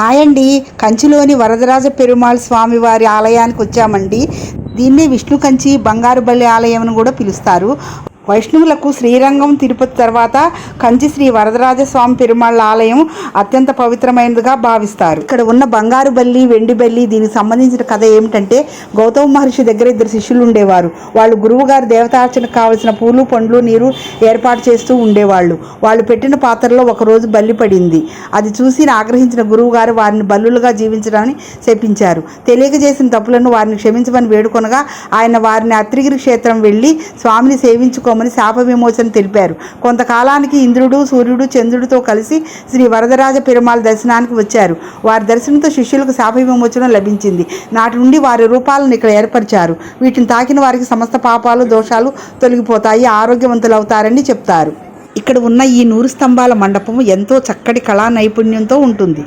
Hi అండి కంచిలోని వరదరాజ పెరుమాళ్ స్వామి వారి ఆలయానికి వచ్చామండి. దీన్నే విష్ణు కంచి బంగారు బల్లి ఆలయం అని కూడా పిలుస్తారు. వైష్ణవులకు శ్రీరంగం తిరుపతి తర్వాత కంచి శ్రీ వరదరాజ స్వామి పెరుమాళ్ళ ఆలయం అత్యంత పవిత్రమైనదిగా భావిస్తారు. ఇక్కడ ఉన్న బంగారు బల్లి వెండి బల్లి దీనికి సంబంధించిన కథ ఏమిటంటే గౌతమ మహర్షి దగ్గర ఇద్దరు శిష్యులు ఉండేవారు. వాళ్ళు గురువు గారు దేవతార్చనకు కావలసిన పూలు పండ్లు నీరు ఏర్పాటు చేస్తూ ఉండేవాళ్ళు. వాళ్ళు పెట్టిన పాత్రలో ఒక రోజు బల్లి పడింది. అది చూసి ఆగ్రహించిన గురువు గారు వారిని బల్లులుగా జీవించడాన్ని శపించారు. తెలియక చేసిన తప్పులను వారిని క్షమించమని వేడుకొనగా ఆయన వారిని అత్రిగిరి క్షేత్రం వెళ్ళి స్వామిని సేవించుకోమని శాప విమోచన తెలిపారు. కొంతకాలానికి ఇంద్రుడు సూర్యుడు చంద్రుడితో కలిసి శ్రీ వరదరాజ పెరుమాళ్ దర్శనానికి వచ్చారు. వారి దర్శనంతో శిష్యులకు శాప విమోచన లభించింది. నాటి నుండి వారి రూపాలను ఇక్కడ ఏర్పరిచారు. వీటిని తాకిన వారికి సమస్త పాపాలు దోషాలు తొలగిపోతాయి. ఆరోగ్యవంతులు అవుతారని చెప్తారు. ఇక్కడ ఉన్న ఈ నూరు స్తంభాల మండపం ఎంతో చక్కటి కళా నైపుణ్యంతో ఉంటుంది.